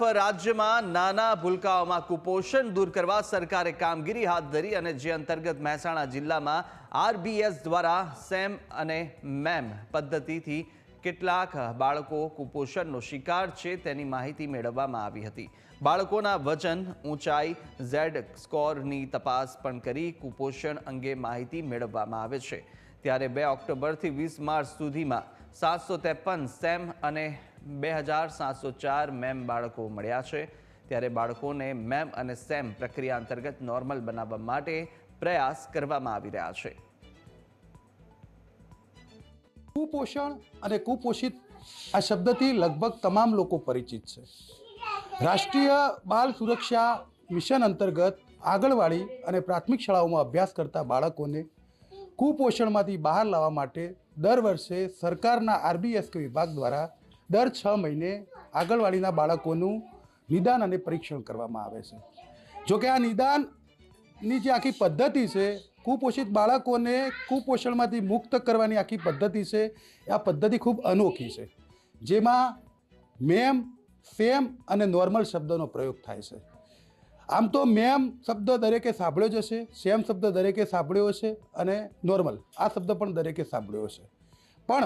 રાજ્યમાં નાના ભૂલકાઓમાં કુપોષણ દૂર કરવા સરકારે કામગીરી હાથ ધરી અને જે અંતર્ગત મહેસાણા જિલ્લામાં આરબીએસ દ્વારા સેમ અને મેમ પદ્ધતિથી કેટલાક બાળકો કુપોષણનો શિકાર છે તેની માહિતી મેળવવામાં આવી હતી. બાળકોના વજન ઊંચાઈ, ઝેડ સ્કોરની તપાસ પણ કરી કુપોષણ અંગે માહિતી મેળવવામાં આવે છે. ત્યારે બે ઓક્ટોબરથી વીસ માર્ચ સુધીમાં સાતસો સેમ અને બે હજાર સાતસો ચાર મેમ બાળકો મળ્યા છે. ત્યારે બાળકોને મેમ અને સેમ પ્રક્રિયા અંતર્ગત નોર્મલ બનાવવા માટે પ્રયાસ કરવામાં આવી રહ્યા છે. કુપોષણ અને કુપોષિત આ શબ્દથી લગભગ તમામ લોકો પરિચિત છે. રાષ્ટ્રીય બાળ સુરક્ષા મિશન અંતર્ગત આંગણવાડી અને પ્રાથમિક શાળાઓમાં અભ્યાસ કરતા બાળકોને કુપોષણમાંથી બહાર લાવવા માટે દર વર્ષે સરકારના આરબીએસકે વિભાગ દ્વારા દર છ મહિને આંગણવાડીના બાળકોનું નિદાન અને પરીક્ષણ કરવામાં આવે છે. જોકે આ નિદાનની જે આખી પદ્ધતિ છે, કુપોષિત બાળકોને કુપોષણમાંથી મુક્ત કરવાની આખી પદ્ધતિ છે આ પદ્ધતિ ખૂબ અનોખી છે, જેમાં મેમ સેમ અને નોર્મલ શબ્દનો પ્રયોગ થાય છે. આમ તો મેમ શબ્દ દરેકે સાંભળ્યો જ હશે સેમ શબ્દ દરેકે સાંભળ્યો હશે અને નોર્મલ આ શબ્દ પણ દરેકે સાંભળ્યો હશે. પણ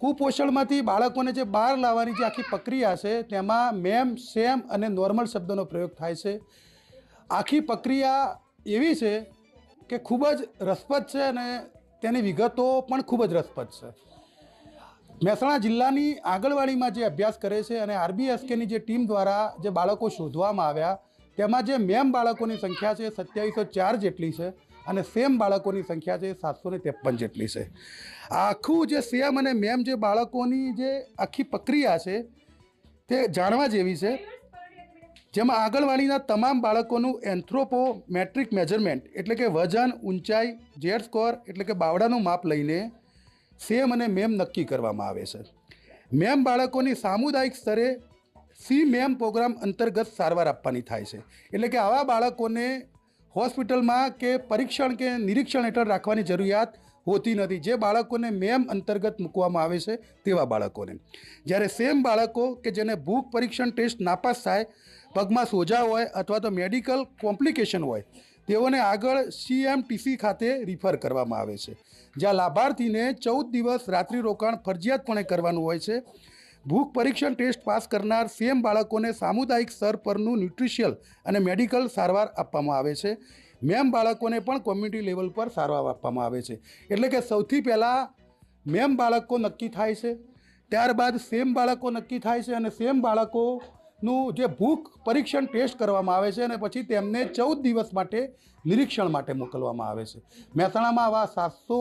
કુપોષણમાંથી બાળકોને જે બહાર લાવવાની જે આખી પ્રક્રિયા છે, તેમાં મેમ સેમ અને નોર્મલ શબ્દનો પ્રયોગ થાય છે. આખી પ્રક્રિયા એવી છે કે ખૂબ જ રસપ્રદ છે અને તેની વિગતો પણ ખૂબ જ રસપ્રદ છે. મહેસાણા જિલ્લાની આંગણવાડીમાં જે અભ્યાસ કરે છે અને આરબીએસકેની જે ટીમ દ્વારા જે બાળકો શોધવામાં આવ્યા, તેમાં જે મેમ બાળકોની સંખ્યા છે, સત્યાવીસો ચાર જેટલી છે. અને સેમ બાળકોની સંખ્યા છે સાતસો ને ત્રેપન જેટલી છે. આખું જે સેમ અને મેમ જે બાળકોની જે આખી પ્રક્રિયા છે તે જાણવા જેવી છે. જેમાં આંગણવાડીના તમામ બાળકોનું એન્થ્રોપોમેટ્રિક મેજરમેન્ટ એટલે કે વજન, ઊંચાઈ જેડ સ્કોર એટલે કે બાવડાનું માપ લઈને સેમ અને મેમ નક્કી કરવામાં આવે છે. મેમ બાળકોની સામુદાયિક સ્તરે સી મેમ પ્રોગ્રામ અંતર્ગત સારવાર આપવાની થાય છે. એટલે કે આવા બાળકોને હોસ્પિટલમાં કે પરીક્ષણ કે નિરીક્ષણ હેઠળ રાખવાની જરૂરિયાત હોતી નથી. જે બાળકોને મેમ અંતર્ગત મૂકવામાં આવે છે તેવા બાળકોને. જ્યારે સેમ બાળકો કે જેને ભૂખ પરીક્ષણ ટેસ્ટ નાપાસ થાય, પગમાં સોજા હોય અથવા તો મેડિકલ કોમ્પ્લિકેશન હોય, તેઓને આગળ સીએમટીસી ખાતે રિફર કરવામાં આવે છે. જ્યાં લાભાર્થીને ચૌદ દિવસ રાત્રિ રોકાણ ફરજિયાતપણે કરવાનું હોય છે. ભૂખ પરીક્ષણ ટેસ્ટ પાસ કરનાર સેમ બાળકોને સામુદાયિક સ્તર પરનું ન્યુટ્રિશિયલ અને મેડિકલ સારવાર આપવામાં આવે છે. મેમ બાળકોને પણ કોમ્યુનિટી લેવલ પર સારવાર આપવામાં આવે છે. એટલે કે સૌથી પહેલાં મેમ બાળકો નક્કી થાય છે. ત્યારબાદ સેમ બાળકો નક્કી થાય છે અને સેમ બાળકોનું જે ભૂખ પરીક્ષણ ટેસ્ટ કરવામાં આવે છે અને પછી તેમને ચૌદ દિવસ માટે નિરીક્ષણ માટે મોકલવામાં આવે છે. મહેસાણામાં આવા સાતસો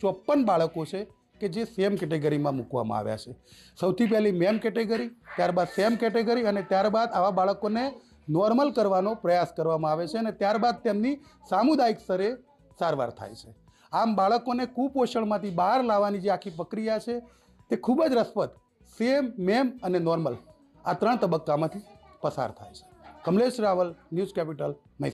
ચોપન બાળકો છે. કે જે સેમ કેટેગરીમાં મૂકવામાં આવ્યા છે. સૌથી પહેલી મેમ કેટેગરી ત્યારબાદ સેમ કેટેગરી અને ત્યારબાદ આવા બાળકોને નોર્મલ કરવાનો પ્રયાસ કરવામાં આવે છે અને ત્યારબાદ તેમની સામુદાયિક સ્તરે સારવાર થાય છે. આમ બાળકોને કુપોષણમાંથી બહાર લાવવાની જે આખી પ્રક્રિયા છે, તે ખૂબ જ રસપ્રદ સેમ મેમ અને નોર્મલ આ ત્રણ તબક્કામાંથી પસાર થાય છે. Kamlesh Raval news capital Mehsana